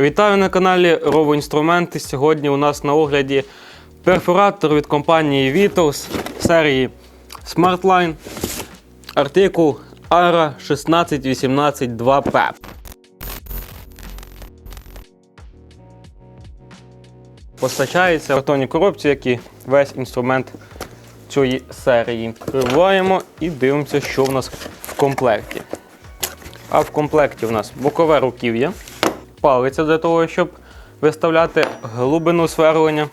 Вітаю на каналі Rovo Інструменти. Сьогодні у нас на огляді перфоратор від компанії Vitos серії SmartLine. Артикул ARA 16182P. Постачається в картонній коробці, як і весь інструмент цієї серії. Відкриваємо і дивимося, що в нас в комплекті. А в комплекті в нас бокове руків'я, палиця для того, щоб виставляти глибину сверлення,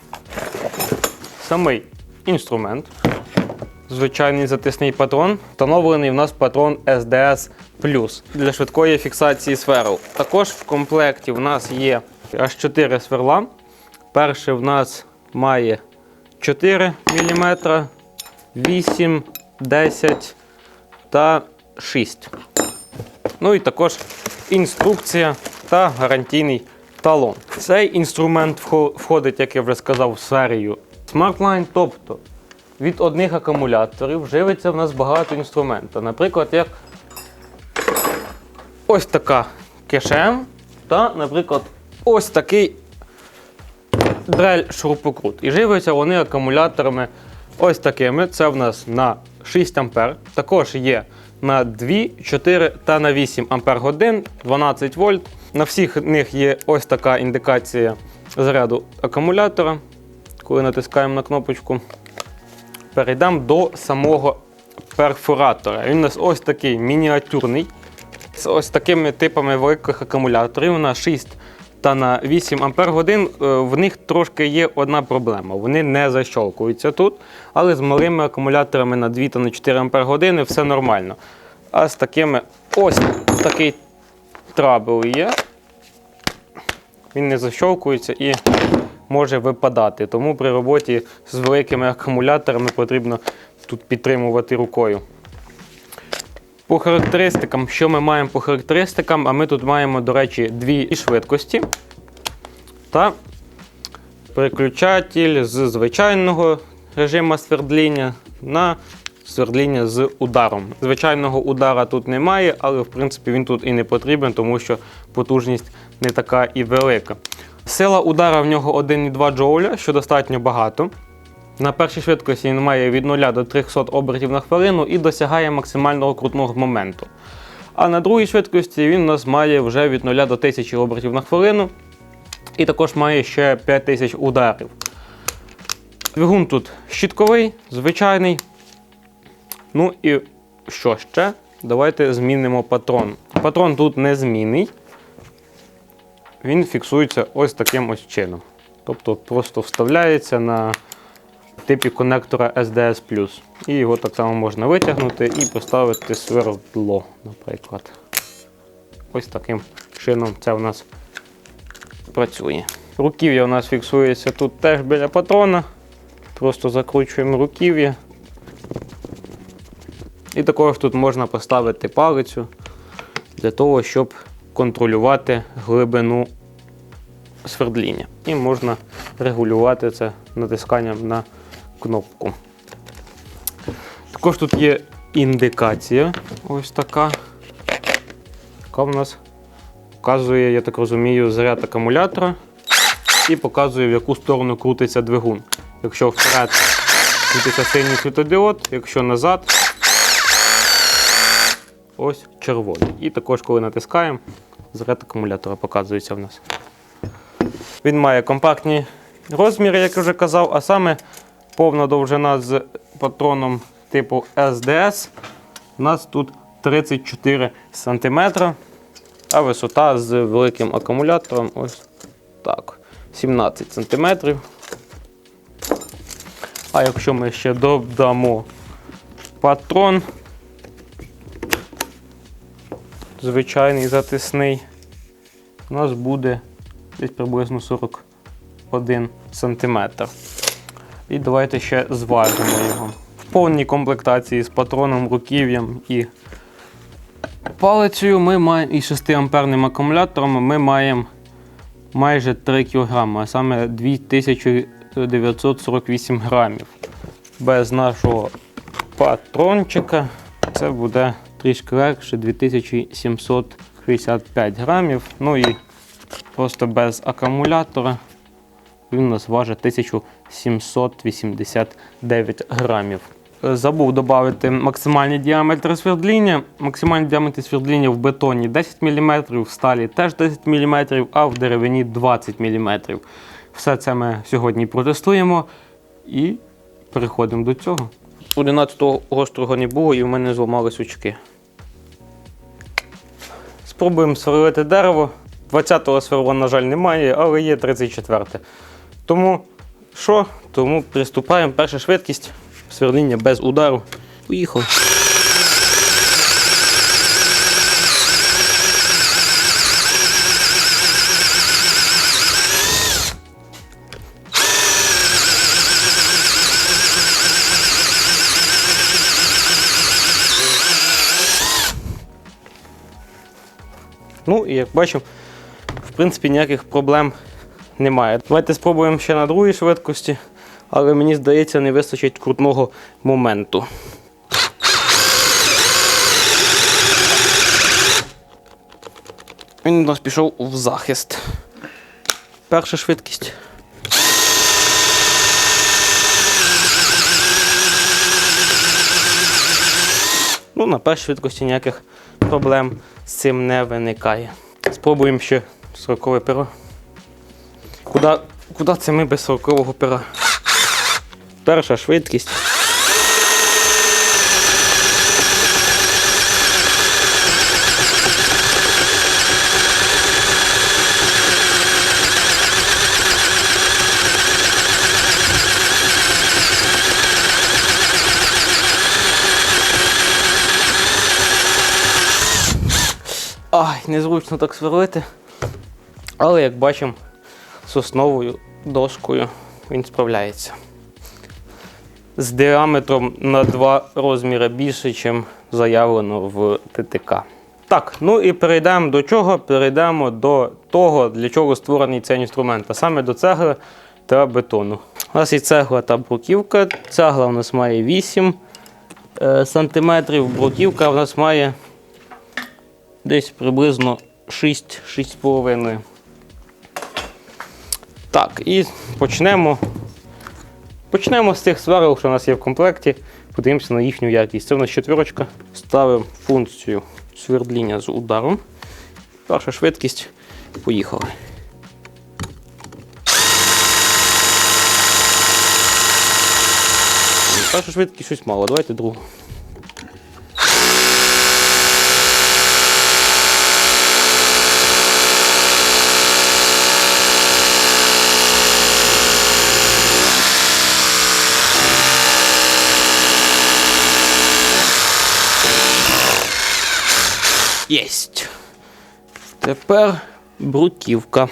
самий інструмент, звичайний затисний патрон, встановлений в нас патрон SDS для швидкої фіксації сверл. Також в комплекті в нас є аж 4 сверла. Перше в нас має 4 мм, 8, 10 та 6. Ну і також інструкція та гарантійний талон. Цей інструмент входить, як я вже сказав, в серію SmartLine, тобто від одних акумуляторів живиться в нас багато інструментів. Наприклад, як ось така кишем та, наприклад, ось такий дрель шурупокрут. І живляться вони акумуляторами ось такими. Це в нас на 6 А. Також є на 2, 4 та на 8 Ампер годин, 12 вольт. На всіх них є ось така індикація заряду акумулятора. Коли натискаємо на кнопочку, перейдемо до самого перфоратора. Він у нас ось такий мініатюрний. З ось такими типами великих акумуляторів на 6 та на 8 Ампер е, В них трошки є одна проблема. Вони не защолкуються тут, але з малими акумуляторами на 2 та на 4 Ампер все нормально. А з такими ось такий трабл є. Він не защолкується і може випадати. Тому при роботі з великими акумуляторами потрібно тут підтримувати рукою. По характеристикам, що ми маємо по характеристикам, а ми тут маємо, до речі, дві швидкості та переключатель з звичайного режиму свердління на свердління з ударом. Звичайного удара тут немає, але в принципі він тут і не потрібен, тому що потужність не така і велика. Сила удара в нього 1,2 джоуля, що достатньо багато. На першій швидкості він має від 0 до 300 обертів на хвилину і досягає максимального крутного моменту. А на другій швидкості він у нас має вже від 0 до 1000 обертів на хвилину. І також має ще 5000 ударів. Двигун тут щітковий, звичайний. Ну і що ще? Давайте змінимо патрон. Патрон тут незмінний. Він фіксується ось таким ось чином. Тобто просто вставляється на типі конектора SDS. І його так само можна витягнути і поставити свердло, наприклад. Ось таким чином це у нас працює. Руків'я у нас фіксується тут теж біля патрона. Просто закручуємо руків'я. І також тут можна поставити палицю для того, щоб контролювати глибину свердління. І можна регулювати це натисканням на кнопку. Також тут є індикація, ось така, яка в нас показує, я так розумію, заряд акумулятора і показує, в яку сторону крутиться двигун. Якщо вперед крутиться синій світодіод, якщо назад, ось червоний. І також, коли натискаємо, заряд акумулятора показується в нас. Він має компактні розміри, як я вже казав, а саме повна довжина з патроном типу SDS. У нас тут 34 см, а висота з великим акумулятором ось так, 17 см. А якщо ми ще додамо патрон, звичайний затисний, у нас буде десь приблизно 41 см. І давайте ще зважимо його. В повній комплектації з патроном, руків'ям і палицею ми маємо і 6 амперним акумулятором ми маємо майже 3 кг, а саме 2948 грамів. Без нашого патрончика це буде трішки легше 2765 грамів. Ну і просто без акумулятора. Він у нас важить 1789 грамів. Е, Забув додати максимальний діаметр свердління. Максимальний діаметр свердління в бетоні 10 мм, в сталі теж 10 мм, а в деревині 20 мм. Все це ми сьогодні протестуємо і переходимо до цього. 11-го гострого не було і в мене зламались очки. Спробуємо сверлити дерево. 20-го сверла, на жаль, немає, але є 34-те. Тому що? Тому приступаємо. Перша швидкість сверління без удару. Поїхали. Ну і як бачимо, в принципі, ніяких проблем немає. Давайте спробуємо ще на другій швидкості, але мені здається, не вистачить крутного моменту. Він у нас пішов в захист. Перша швидкість. Ну, на першій швидкості ніяких проблем з цим не виникає. Спробуємо ще 40 перо. Куди, куди це ми без 40-го пера? Перша швидкість. Незручно так сверлити. Але як бачимо, сосновою дошкою він справляється. З діаметром на два розміри більше, ніж заявлено в ТТК. Так, ну і перейдемо до чого? Перейдемо до того, для чого створений цей інструмент, а саме до цегли та бетону. У нас є цегла та бруківка. Цегла у нас має 8 е, сантиметрів, бруківка у нас має десь приблизно 6-6,5. Так, і почнемо. Почнемо з тих сварок, що у нас є в комплекті. Подивимося на їхню якість. Це у нас четвірочка. Ставимо функцію свердління з ударом. Перша швидкість. Поїхали. Перша швидкість щось мало. Давайте другу. Єсть. Тепер бруківка.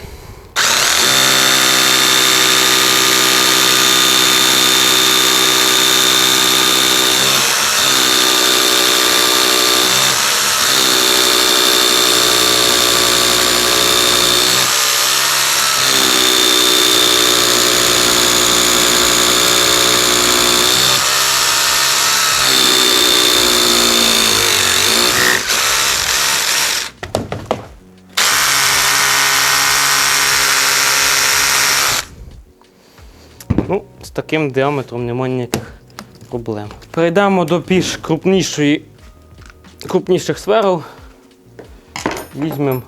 Таким діаметром немає ніяких проблем. Перейдемо до більш крупнішої, крупніших сверл. Візьмемо.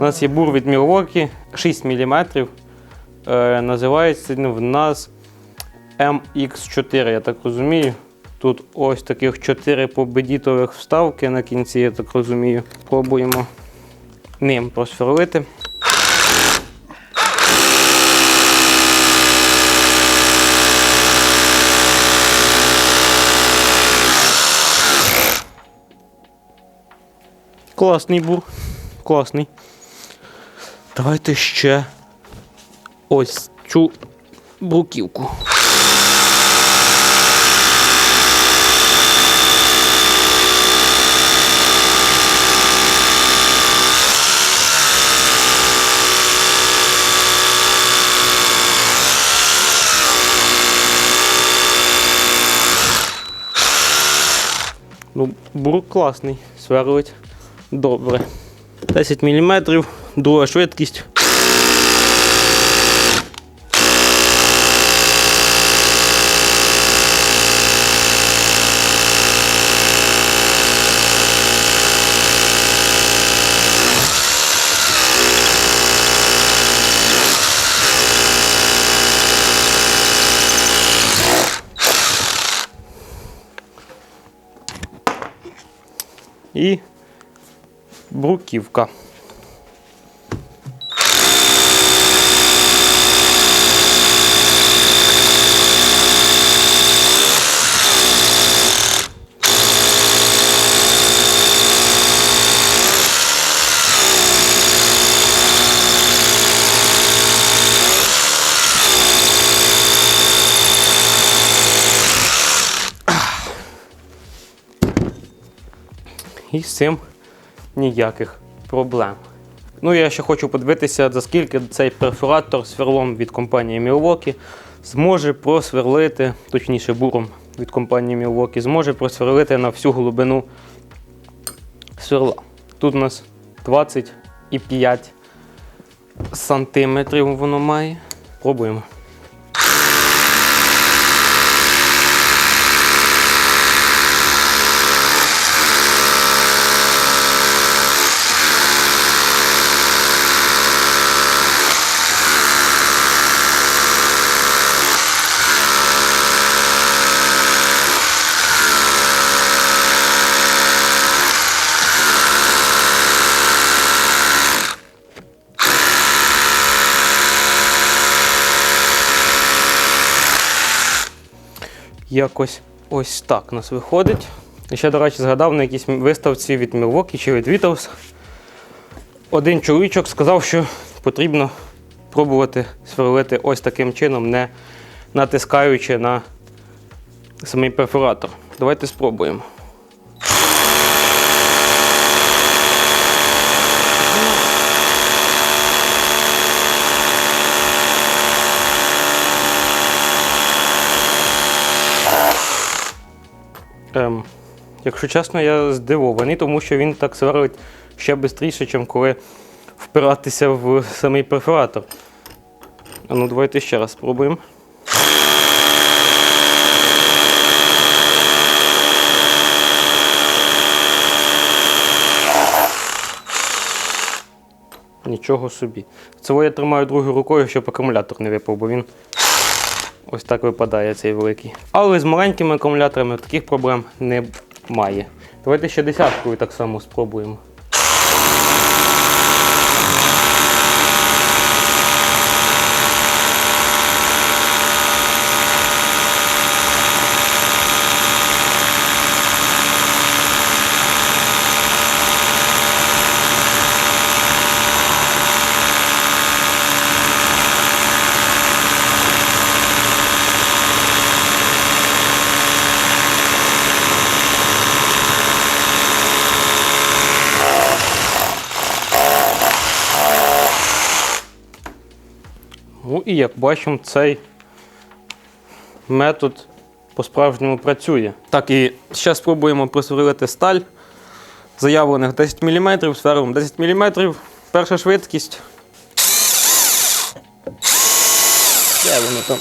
У нас є бур від Milwaukee 6 мм. Е, називається в нас MX4, я так розумію. Тут ось таких 4 победітових вставки на кінці, я так розумію. Пробуємо ним просверлити. Класний бур. Класний. Давайте ще ось цю бруківку. Ну, бур класний, сверлить Добре. 10 мм, друга швидкість. И бруківка. І з цим ніяких проблем. Ну, я ще хочу подивитися, за скільки цей перфоратор сверлом від компанії Milwaukee зможе просверлити, точніше буром від компанії Milwaukee, зможе просверлити на всю глибину сверла. Тут у нас 25 сантиметрів воно має. Пробуємо. Якось ось так у нас виходить. Ще, до речі, згадав на якійсь виставці від Milwaukee чи від Beatles. Один чоловічок сказав, що потрібно пробувати сверлити ось таким чином, не натискаючи на самий перфоратор. Давайте спробуємо. Ем, якщо чесно, я здивований, тому що він так сверлить ще швидше, ніж коли впиратися в самий перфоратор. А ну, давайте ще раз спробуємо. Нічого собі. Це я тримаю другою рукою, щоб акумулятор не випав, бо він ось так випадає цей великий. Але з маленькими акумуляторами таких проблем немає. Давайте ще десяткою так само спробуємо. Ну і як бачимо, цей метод по-справжньому працює. Так, і зараз спробуємо просверлити сталь. Заявлених 10 мм, сверлом 10 мм. Перша швидкість. Де воно там?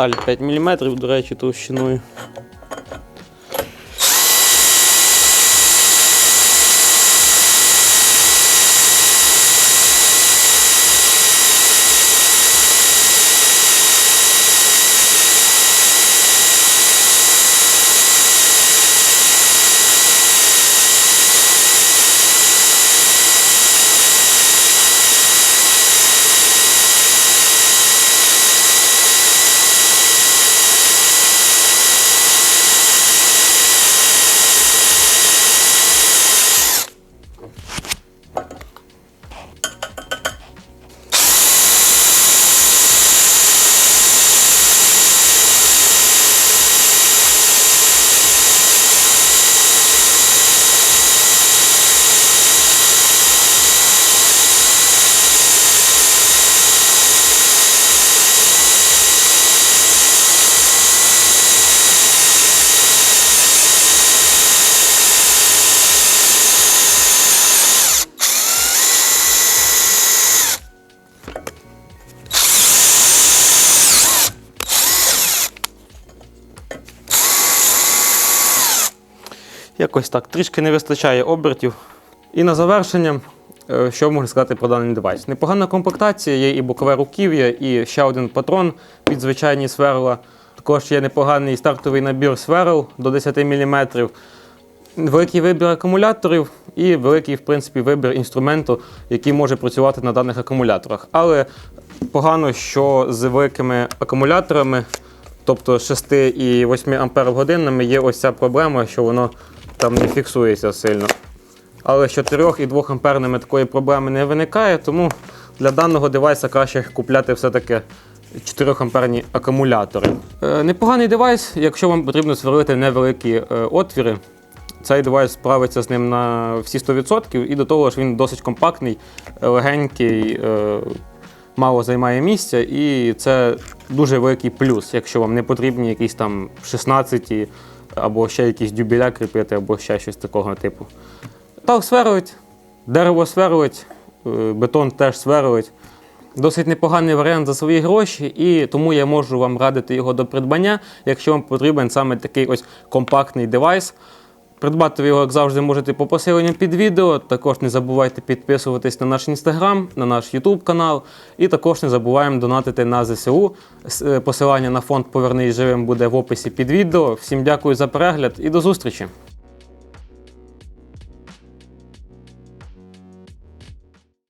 Сталь 5 мм, до речі, товщиною. Якось так, трішки не вистачає обертів. І на завершення, е, що можу сказати про даний девайс? Непогана комплектація, є і бокове руків'я, і ще один патрон під звичайні сверла. Також є непоганий стартовий набір сверл до 10 мм, великий вибір акумуляторів і великий, в принципі, вибір інструменту, який може працювати на даних акумуляторах. Але погано, що з великими акумуляторами, тобто 6 і 8 ампер годинами, є ось ця проблема, що воно там не фіксується сильно. Але з 4 і 2 амперними такої проблеми не виникає, тому для даного девайса краще купляти все-таки 4 амперні акумулятори. Е, непоганий девайс, якщо вам потрібно сверлити невеликі е, отвіри. Цей девайс справиться з ним на всі 100% і до того ж він досить компактний, легенький, е, мало займає місця, і це дуже великий плюс, якщо вам не потрібні якісь там 16 або ще якісь дюбіля кріпити, або ще щось такого типу. Так, сверлить, дерево сверлить, е, бетон теж сверлить. Досить непоганий варіант за свої гроші, і тому я можу вам радити його до придбання, якщо вам потрібен саме такий ось компактний девайс. Придбати ви його, як завжди, можете по посиленню під відео. Також не забувайте підписуватись на наш інстаграм, на наш Ютуб канал. І також не забуваємо донатити на ЗСУ. Е, Посилання на фонд Повернись живим буде в описі під відео. Всім дякую за перегляд і до зустрічі!